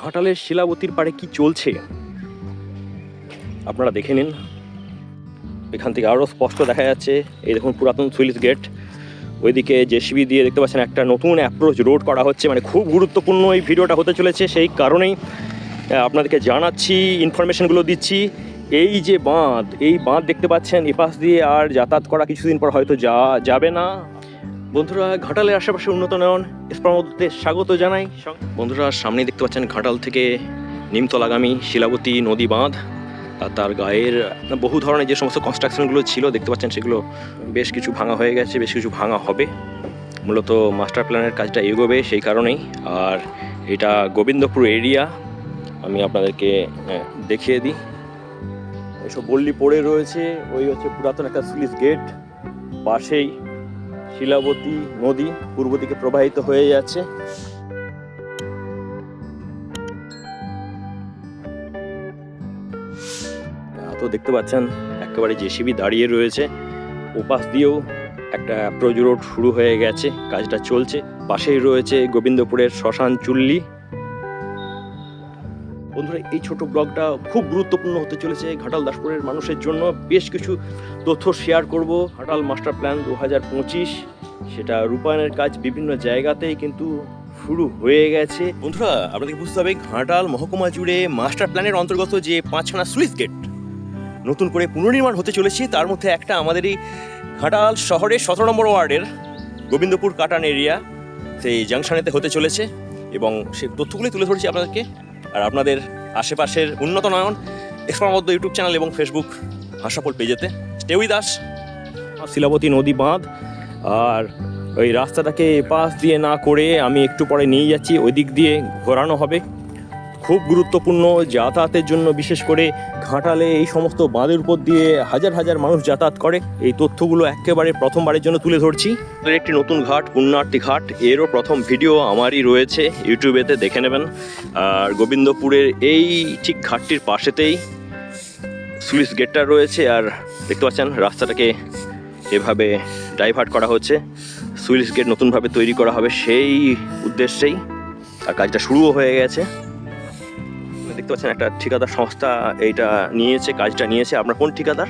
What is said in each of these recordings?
ঘাটালের শিলাবতীর পাড়ে কি চলছে? আপনারা দেখে নিন। এখান থেকে আরও স্পষ্ট দেখা যাচ্ছে। এই দেখুন পুরাতন সুইলিশ গেট। ওইদিকে জেসিবি দিয়ে দেখতে পাচ্ছেন একটা নতুন অ্যাপ্রোচ রোড করা হচ্ছে। মানে খুব গুরুত্বপূর্ণ এই ভিডিওটা হতে চলেছে সেই কারণেই আপনাদেরকে জানাচ্ছি ইনফরমেশনগুলো দিচ্ছি। এই যে বাঁধ, এই বাঁধ দেখতে পাচ্ছেন, এপাশ দিয়ে আর যাতায়াত করা কিছুদিন পর হয়তো যা, যাবে না। বন্ধুরা ঘাটালের আশেপাশে উন্নত নয়ন স্পর্মতে স্বাগত জানাই। বন্ধুরা সামনে দেখতে পাচ্ছেন ঘাটাল থেকে নিমতলাগামী শিলাবতী নদী বাঁধ। আর তার গায়ের বহু ধরনের যে সমস্ত কনস্ট্রাকশনগুলো ছিল, দেখতে পাচ্ছেন সেগুলো বেশ কিছু ভাঙা হয়ে গেছে, বেশ কিছু ভাঙা হবে। মূলত মাস্টার প্ল্যানের কাজটা এগোবে সেই কারণেই। আর এটা গোবিন্দপুর এরিয়া আমি আপনাদেরকে দেখিয়ে দিই। এসব বল্লি পড়ে রয়েছে, ওই হচ্ছে পুরাতন একটা সুইচ গেট পাশেই শিলাবতী নদী পূর্ব দিকে প্রবাহিত হয়ে যাচ্ছে। তো দেখতে পাচ্ছেন, একেবারে জেসিবি দাঁড়িয়ে রয়েছে। ওপাশ দিয়েও একটা অ্যাপ্রোচ রোড শুরু হয়ে গেছে, কাজটা চলছে। পাশেই রয়েছে গোবিন্দপুরের শ্মশান চুল্লি। বন্ধুরা, এই ছোট ব্লগটা খুব গুরুত্বপূর্ণ হতে চলেছে ঘাটাল দাসপুরের মানুষের জন্য। বেশ কিছু তথ্য শেয়ার করব। ঘাটাল মাস্টার প্ল্যান দু হাজার পঁচিশ, সেটা রূপায়ণের কাজ বিভিন্ন জায়গাতেই কিন্তু শুরু হয়ে গেছে। বন্ধুরা আপনাদের বুঝতে হবে, ঘাটাল মহকুমা জুড়ে মাস্টার প্ল্যানের অন্তর্গত যে পাঁচখানা সুইচ গেট নতুন করে পুনর্নির্মাণ হতে চলেছে, তার মধ্যে একটা আমাদের এই ঘাটাল শহরের সতেরো নম্বর ওয়ার্ডের গোবিন্দপুর কাটান এরিয়া সেই জাংশনেতে হতে চলেছে। এবং সে তথ্যগুলি তুলে ধরেছি আপনাদেরকে। আর আপনাদের আশেপাশের উন্নত নয়ন এক্সপ্রামদ্য ইউটিউব চ্যানেল এবং ফেসবুক হাসাপোল পেজেতে। স্টে দাস শিলাবতী নদী বাঁধ। আর ওই রাস্তাটাকে পাশ দিয়ে না করে আমি একটু পরে নিয়ে যাচ্ছি, ওই দিক দিয়ে ঘোরানো হবে। খুব গুরুত্বপূর্ণ যাতায়াতের জন্য, বিশেষ করে ঘাটালে এই সমস্ত বাঁধের উপর দিয়ে হাজার হাজার মানুষ যাতায়াত করে। এই তথ্যগুলো একেবারে প্রথমবারের জন্য তুলে ধরছি। একটি নতুন ঘাট, পুণ্যার্থী ঘাট, এরও প্রথম ভিডিও আমারই রয়েছে, ইউটিউবেতে দেখে নেবেন। আর গোবিন্দপুরের এই ঠিক ঘাটটির পাশেতেই সুইস গেটটা রয়েছে, আর দেখতে পাচ্ছেন রাস্তাটাকে এভাবে ডাইভার্ট করা হচ্ছে। সুইস গেট নতুনভাবে তৈরি করা হবে সেই উদ্দেশ্যেই। আর কাজটা শুরুও হয়ে গেছে। দেখতে পাচ্ছেন একটা ঠিকাদার সংস্থা এইটা নিয়েছে কাজটা নিয়েছে। আপনার কোন ঠিকাদার?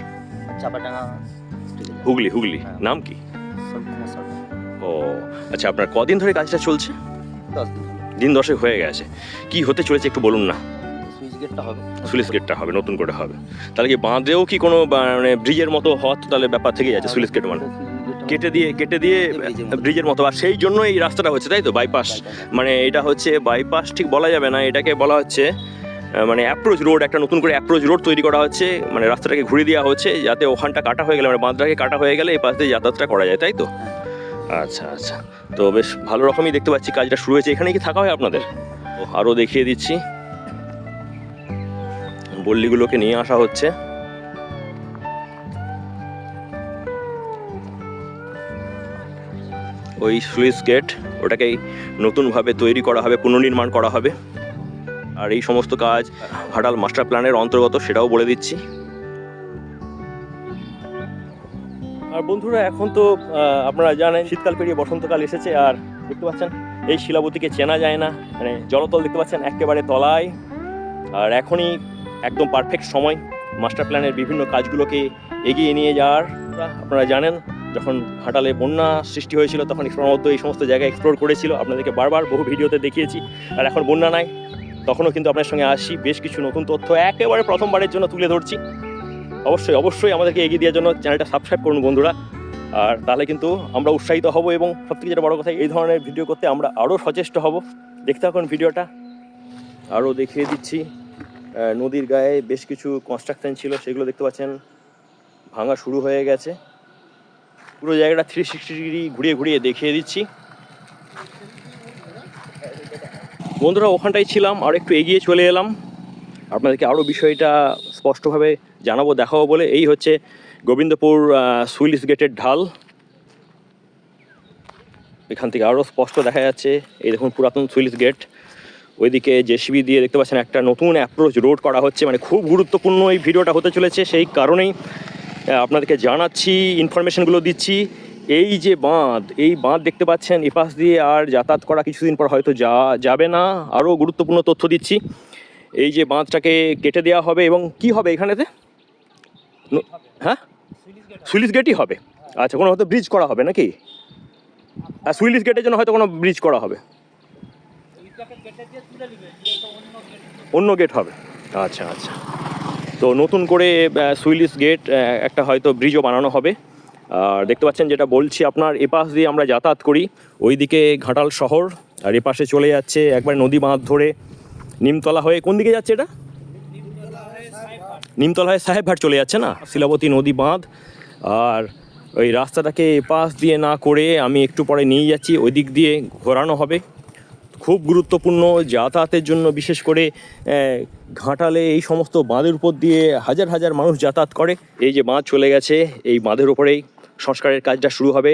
চাপাডাঙ্গা হুগলি হুগলি। হ্যাঁ। নাম কি? ও আচ্ছা আপনার কদিন ধরে কাজটা চলছে? দিন। দশেক হয়ে গেছে। কি হতে চলেছে একটু বলুন না। সুইচ গেটটা হবে। নতুন করে হবে। তাহলে কি বাঁধেও কি কোনো মানে ব্রিজের মতো হওয়ার তাহলে ব্যাপার থেকে যাচ্ছে সুলিশ গেট মানে? কেটে দিয়ে কেটে দিয়ে। ব্রিজের মতো। আর সেই জন্য এই রাস্তাটা হচ্ছে তাই তো? বাইপাস মানে এটা হচ্ছে বাইপাস ঠিক বলা যাবে না। এটাকে বলা হচ্ছে মানে অ্যাপ্রোচ রোড একটা নতুন করে অ্যাপ্রোচ রোড তৈরি করা হচ্ছে। মানে রাস্তাটাকে ঘুরে দেওয়া হচ্ছে, যাতে ওখানটা কাটা হয়ে গেলে মানে বাঁধটাকে কাটা হয়ে গেলে এই পাশ দিয়ে যাতায়াতটা করা যায়, তাই তো? আচ্ছা আচ্ছা। তো বেশ ভালো রকমই দেখতে পাচ্ছি, কাজটা শুরু হয়েছে। এখানে কি থাকা হয় আপনাদের? আরও দেখিয়ে দিচ্ছি। বল্লিগুলোকে নিয়ে আসা হচ্ছে। ওই সুইস গেট, ওটাকেই নতুনভাবে তৈরি করা হবে, পুনর্নির্মাণ করা হবে। আর এই সমস্ত কাজ ঘাটাল মাস্টার প্ল্যানের অন্তর্গত সেটাও বলে দিচ্ছি। আর বন্ধুরা, এখন তো আপনারা জানেন শীতকাল পেরিয়ে বসন্তকাল এসেছে আর দেখতে পাচ্ছেন, এই শিলাবতীকে চেনা যায় না। মানে জলতল দেখতে পাচ্ছেন, একেবারে তলায়। আর এখনই একদম পারফেক্ট সময় মাস্টার প্ল্যানের বিভিন্ন কাজগুলোকে এগিয়ে নিয়ে যাওয়ার। আপনারা জানেন, যখন ঘাটালে বন্যা সৃষ্টি হয়েছিল, তখন এক্সপ্লোর এই সমস্ত জায়গায় এক্সপ্লোর করেছিল। আপনাদেরকে বারবার বহু ভিডিওতে দেখিয়েছি, আর এখন বন্যা নাই। তখনও কিন্তু আপনার সঙ্গে আসি। বেশ কিছু নতুন তথ্য একেবারে প্রথমবারের জন্য তুলে ধরছি। অবশ্যই অবশ্যই আমাদেরকে এগিয়ে দেওয়ার জন্য চ্যানেলটা সাবস্ক্রাইব করুন বন্ধুরা। আর তাহলে কিন্তু আমরা উৎসাহিত হব এবং সবথেকে যেটা বড় কথা, এই ধরনের ভিডিও করতে আমরা আরও সচেষ্ট হব। দেখতে থাকুন ভিডিওটা। আরও দেখিয়ে দিচ্ছি। নদীর গায়ে বেশ কিছু কনস্ট্রাকশন ছিল, সেগুলো দেখতে পাচ্ছেন। ভাঙা শুরু হয়ে গেছে। পুরো জায়গাটা থ্রি সিক্সটি ডিগ্রি ঘুরিয়ে ঘুরিয়ে দেখিয়ে দিচ্ছি। বন্ধুরা ওখানটাই ছিলাম আর একটু এগিয়ে চলে এলাম। আপনাদেরকে আরও বিষয়টা স্পষ্টভাবে জানাব, দেখাবো বলে। এই হচ্ছে গোবিন্দপুর সুইলিশ গেটের ঢাল। এখান থেকে আরও স্পষ্ট দেখা যাচ্ছে। এই দেখুন, পুরাতন সুইলিশ গেট। ওইদিকে জেসিবি দিয়ে দেখতে পাচ্ছেন একটা নতুন অ্যাপ্রোচ রোড করা হচ্ছে। মানে খুব গুরুত্বপূর্ণ এই ভিডিওটা হতে চলেছে, সেই কারণেই আপনাদেরকে জানাচ্ছি ইনফরমেশনগুলো দিচ্ছি। এই যে বাঁধ, এই বাঁধ দেখতে পাচ্ছেন এপাশ দিয়ে আর যাতায়াত করা কিছুদিন পর হয়তো যা, যাবে না। আরও গুরুত্বপূর্ণ তথ্য দিচ্ছি। এই যে বাঁধটাকে কেটে দেওয়া হবে এবং কি হবে এখানেতে? হ্যাঁ? সুইলিশ গেটই হবে। আচ্ছা কোনো হয়তো ব্রিজ করা হবে নাকি? আর সুইলিশ গেটের জন্য হয়তো কোনো ব্রিজ করা হবে। অন্য গেট হবে। আচ্ছা আচ্ছা। তো নতুন করে সুইলিশ গেট একটা হয়তো ব্রিজও বানানো হবে। আর দেখতে পাচ্ছেন যেটা বলছি, আপনার এপাশ দিয়ে আমরা যাতায়াত করি। ওইদিকে ঘাটাল শহর, আর এপাশে চলে যাচ্ছে একবার নদী বাঁধ ধরে। নিমতলা হয়ে কোন দিকে যাচ্ছে এটা? নিমতলা হয়ে সাহেবঘাট চলে যাচ্ছে না? শিলাবতী নদী বাঁধ। আর ওই রাস্তাটাকে এপাশ দিয়ে না করে আমি একটু পরে নিয়ে যাচ্ছি ওই দিক দিয়ে ঘোরানো হবে। খুব গুরুত্বপূর্ণ যাতায়াতের জন্য, বিশেষ করে ঘাটালে এই সমস্ত বাঁধের উপর দিয়ে হাজার হাজার মানুষ যাতায়াত করে। এই যে বাঁধ চলে গেছে, এই বাঁধের উপরেই। সংস্কারের কাজটা শুরু হবে।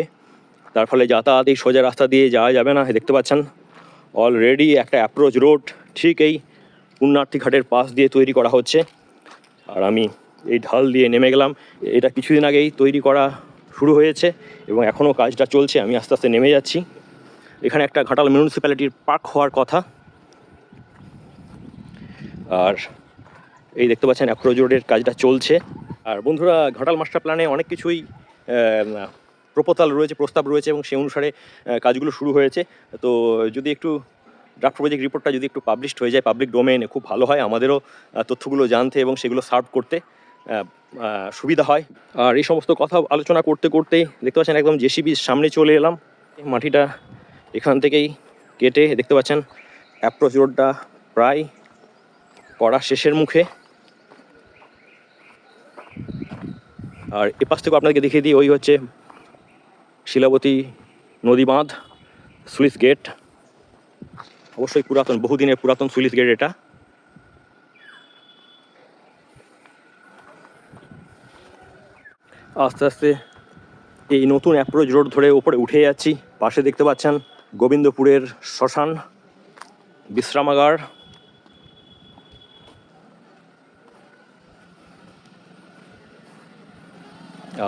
তার ফলে যাতায়াত এই সোজা রাস্তা দিয়ে যাওয়া যাবে না দেখতে পাচ্ছেন। অলরেডি একটা অ্যাপ্রোচ রোড ঠিক এই পুণ্যার্থী ঘাটের পাশ দিয়ে তৈরি করা হচ্ছে। আর আমি এই ঢাল দিয়ে নেমে গেলাম। এটা কিছুদিন আগেই তৈরি করা শুরু হয়েছে এবং এখনও কাজটা চলছে। আমি আস্তে আস্তে নেমে যাচ্ছি। এখানে একটা ঘাটাল মিউনিসিপ্যালিটির পার্ক হওয়ার কথা। আর এই দেখতে পাচ্ছেন অ্যাপ্রোচ রোডের কাজটা চলছে। আর বন্ধুরা, ঘাটাল মাস্টার প্ল্যানে অনেক কিছুই প্রপোজাল রয়েছে, প্রস্তাব রয়েছে এবং সেই অনুসারে কাজগুলো শুরু হয়েছে। তো যদি একটু ড্রাফট প্রজেক্ট রিপোর্টটা যদি একটু পাবলিশড হয়ে যায় পাবলিক ডোমেনে খুব ভালো হয় আমাদেরও তথ্যগুলো জানতে এবং সেগুলো সার্ভ করতে সুবিধা হয়। আর এই সমস্ত কথা আলোচনা করতে করতেই দেখতে পাচ্ছেন একদম জেসিবির সামনে চলে এলাম। মাটিটা এখান থেকেই কেটে, দেখতে পাচ্ছেন অ্যাপ্রোচ রোডটা প্রায় করা শেষের মুখে। আর এপাশ থেকে আপনাদেরকে দেখিয়ে দিই, ওই হচ্ছে শিলাবতী নদী বাঁধ, সুইস গেট। অবশ্যই পুরাতন, বহুদিনের পুরাতন সুইস গেট এটা। আস্তে আস্তে এই নতুন অ্যাপ্রোচ রোড ধরে ওপরে উঠে যাচ্ছি। পাশে দেখতে পাচ্ছেন গোবিন্দপুরের শ্মশান, বিশ্রামাগার।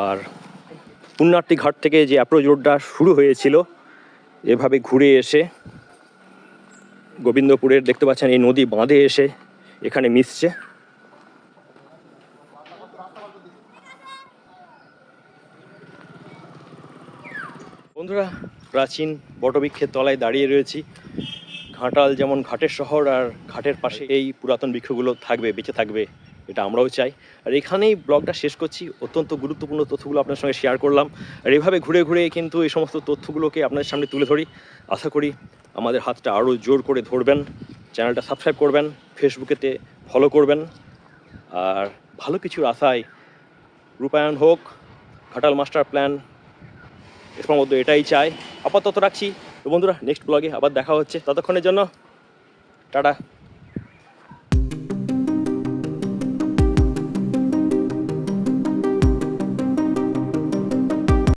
আর পুণ্যার্থী ঘাট থেকে যে অ্যাপ্রোচ রোডটা শুরু হয়েছিল, এভাবে ঘুরে এসে গোবিন্দপুরের দেখতে পাচ্ছেন এই নদী বাঁধে এসে এখানে মিশছে। বন্ধুরা, প্রাচীন বটবৃক্ষের তলায় দাঁড়িয়ে রয়েছি। ঘাটাল যেমন ঘাটের শহর আর ঘাটের পাশে এই পুরাতন বৃক্ষগুলো থাকবে, বেঁচে থাকবে। এটা আমরাও চাই। আর এখানেই ব্লগটা শেষ করছি। অত্যন্ত গুরুত্বপূর্ণ তথ্যগুলো আপনার সঙ্গে শেয়ার করলাম। আর এভাবে ঘুরে ঘুরে কিন্তু এই সমস্ত তথ্যগুলোকে আপনাদের সামনে তুলে ধরি। আশা করি আমাদের হাতটা আরও জোর করে ধরবেন। চ্যানেলটা সাবস্ক্রাইব করবেন ফেসবুকেতে ফলো করবেন। আর ভালো কিছুর আশায় রূপায়ণ হোক, ঘাটাল মাস্টার প্ল্যান এর মধ্যে এটাই চাই। আপাতত রাখছি। তো বন্ধুরা নেক্সট ব্লগে আবার দেখা হচ্ছে। ততক্ষণের জন্য, টাটা।